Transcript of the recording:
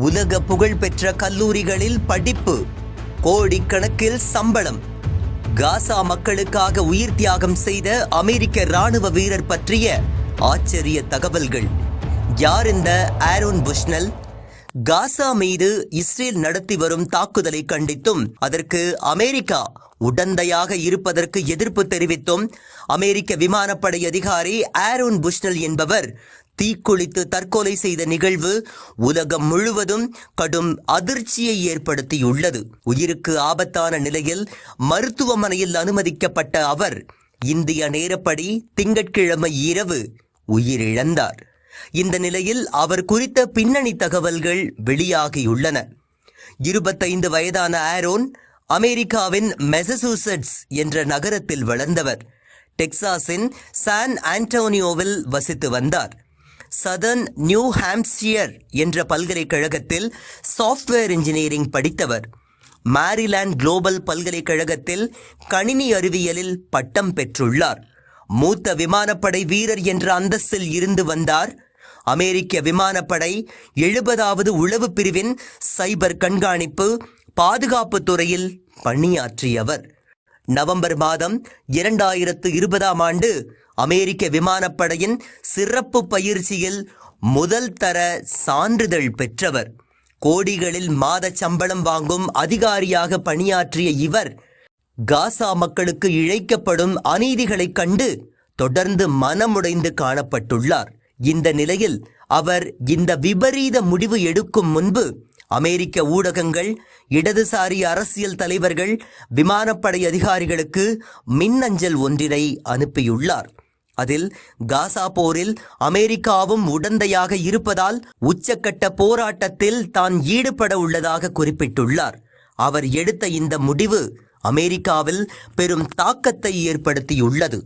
உலக புகழ்பெற்ற கல்லூரிகளில் படிப்பு கோடிக்கணக்கில் சம்பளம். காசா மக்களுக்காக உயிர் தியாகம் செய்த அமெரிக்க ராணுவ வீரர் பற்றிய ஆச்சரிய தகவல்கள். யார் இந்த ஆரோன் புஷ்னல்? காசா மீது இஸ்ரேல் நடத்தி வரும் தாக்குதலை கண்டித்தும் அதற்கு அமெரிக்கா உடந்தையாக இருப்பதற்கு எதிர்ப்பு தெரிவித்தும் அமெரிக்க விமானப்படை அதிகாரி ஆரோன் புஷ்னல் என்பவர் தீக்குளித்து தற்கொலை செய்த நிகழ்வு உலகம் முழுவதும் கடும் அதிர்ச்சியை ஏற்படுத்தியுள்ளது. உயிருக்கு ஆபத்தான நிலையில் மருத்துவமனையில் அனுமதிக்கப்பட்ட அவர் இந்திய நேரப்படி திங்கட்கிழமை இரவு உயிரிழந்தார். இந்த நிலையில் அவர் குறித்த பின்னணி தகவல்கள் வெளியாகியுள்ளன. இருபத்தைந்து வயதான ஆரோன் அமெரிக்காவின் மெசசூசெட்ஸ் என்ற நகரத்தில் வளர்ந்தவர். டெக்சாஸின் சான் ஆண்டோனியோவில் வசித்து வந்தார். சதர்ன் நியூ ஹாம்ப்ஷியர் என்ற பல்கலைக்கழகத்தில் சாஃப்ட்வேர் இன்ஜினியரிங் படித்தவர். மேரிலாண்ட் குளோபல் பல்கலைக்கழகத்தில் கணினி அறிவியலில் பட்டம் பெற்றுள்ளார். மூத்த விமானப்படை வீரர் என்ற அந்தஸ்தில் இருந்து வந்தார். அமெரிக்க விமானப்படை எழுபதாவது உளவு பிரிவின் சைபர் கண்காணிப்பு பாதுகாப்பு துறையில் பணியாற்றியவர். நவம்பர் மாதம் இரண்டாயிரத்து இருபதாம் ஆண்டு அமெரிக்க விமானப்படையின் சிறப்பு பயிற்சியில் முதல் தர சான்றிதழ் பெற்றவர். கோடிகளில் மாத சம்பளம் வாங்கும் அதிகாரியாக பணியாற்றிய இவர் காசா மக்களுக்கு இழைக்கப்படும் அநீதிகளைக் கண்டு தொடர்ந்து மனமுடைந்து காணப்பட்டுள்ளார். இந்த நிலையில் அவர் இந்த விபரீத முடிவு எடுக்கும் முன்பு அமெரிக்க ஊடகங்கள் இடதுசாரி அரசியல் தலைவர்கள் விமானப்படை அதிகாரிகளுக்கு மின்னஞ்சல் ஒன்றினை அனுப்பியுள்ளார். அதில் காசா போரில் அமெரிக்காவும் உடந்தையாக இருப்பதால் உச்சக்கட்ட போராட்டத்தில் தான் ஈடுபட உள்ளதாக குறிப்பிட்டுள்ளார். அவர் எடுத்த இந்த முடிவு அமெரிக்காவில் பெரும் தாக்கத்தை ஏற்படுத்தியுள்ளது.